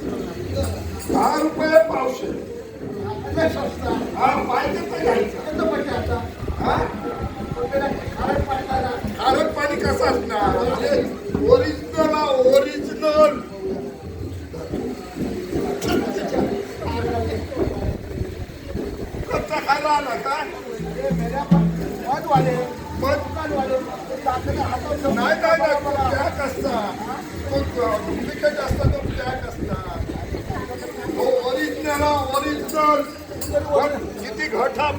दहा रुपये पावशे. हा? पाहिजे तर घ्यायचं हा खारट पाणी कसं असणार अरे ओरिजिनल हा ओरिजिनल आला का मग नाही नाही नाही तो पॅक असता तो डुप्लिकेट असता तो पॅक असता हो ओरिजिनल ओरिजिनल किती घट हा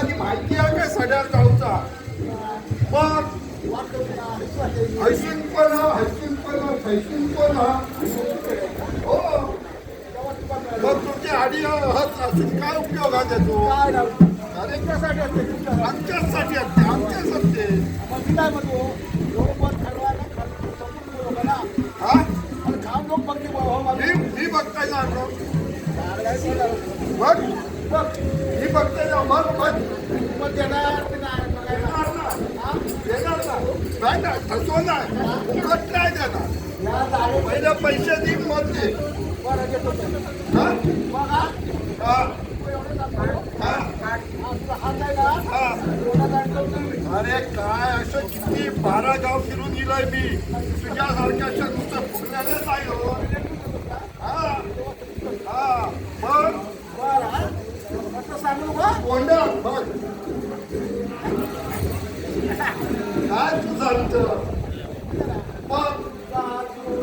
आधी माहिती आहे काय सड्या जाऊचा मग हैसून पण हा हैसून पण हा. हैसून पण हा हो मग तुमची आडी हत असून काय उपयोग आहे त्याचो? आमच्यासाठी असते आमच्यासाठी हा? मी मी बघताय ना अगं. बघ बघ मी बघताय ना मग मग देणार ना देणार ना नाही ना तसं फुकट नाही देणार. पहिले पैसे दे मग दे. हा? हा. अरे काय असं किती बारा गाव फिरून दिलंय मी. तुझ्यासारख्या नुसतं फुगलेलंच आहे हो. हा. सांगू मग कोंडा बघ. काय तुझं आमचं पण ओ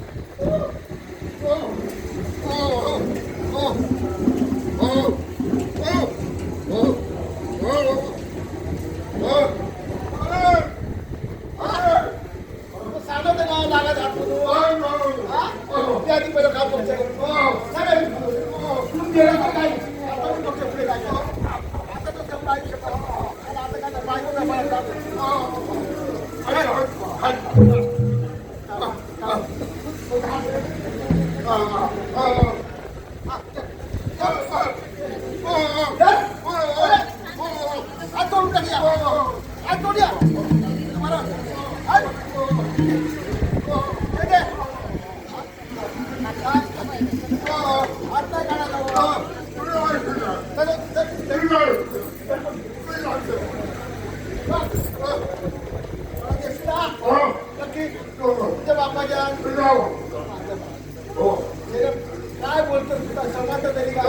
काय बोलतो तुझा संबंध तरी काय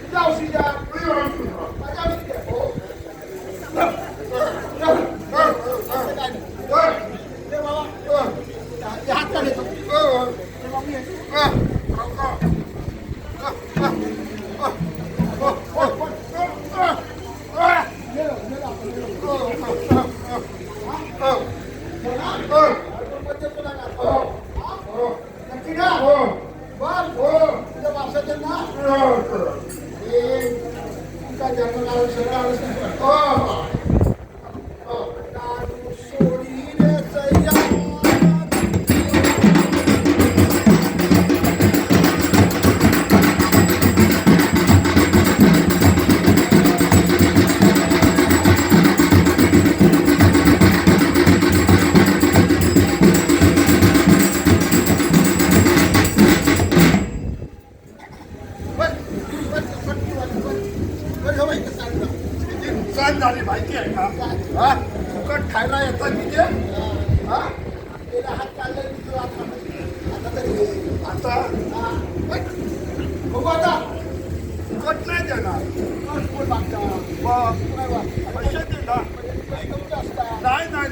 तुझ्या औषधा माझ्या औषधी हो बाबा हात का Ah, ah.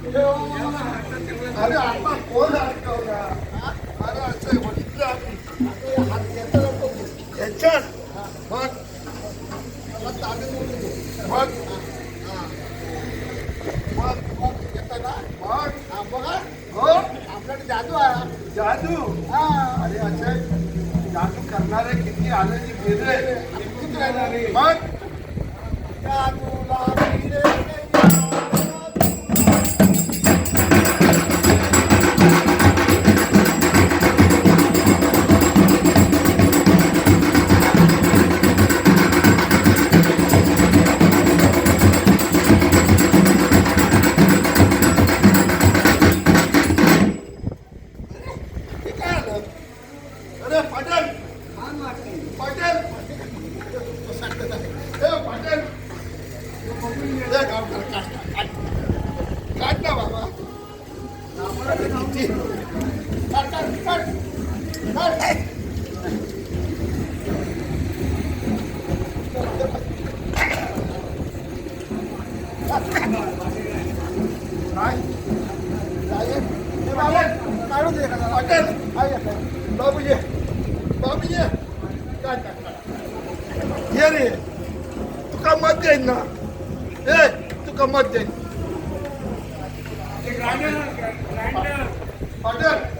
अरे आता कोण अडकवला? अरे असं बघितलं आम्ही. ह्याच्यात. मग. मग मग. मग येताना मग. बघा हो. आपल्याकडे जादू आहे. जादू? हा. अरे असे जादू करणारे किती आनंदी गेले मग. जादूला बाबूजी बाबूजी काय? ये रे तुका मत देईन ना ए तुका मत देईन पाटील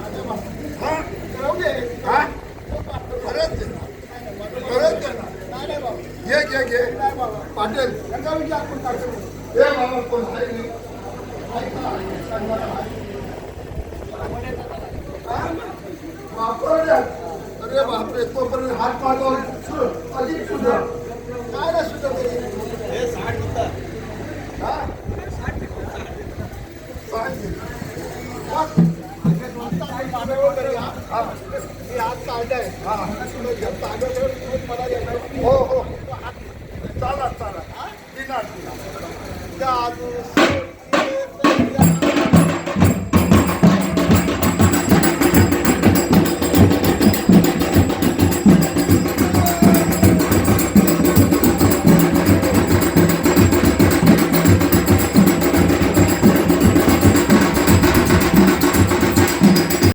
पाटील यांचा विचार आपण करतो. हे मामा कोण आहे? अरे बापरे तोपर्यंत हात मागवून अधिक सुद्धा काय ना सुद्धा हे साठ होता. आज काढलाय हा. सुद्धा Obrigado.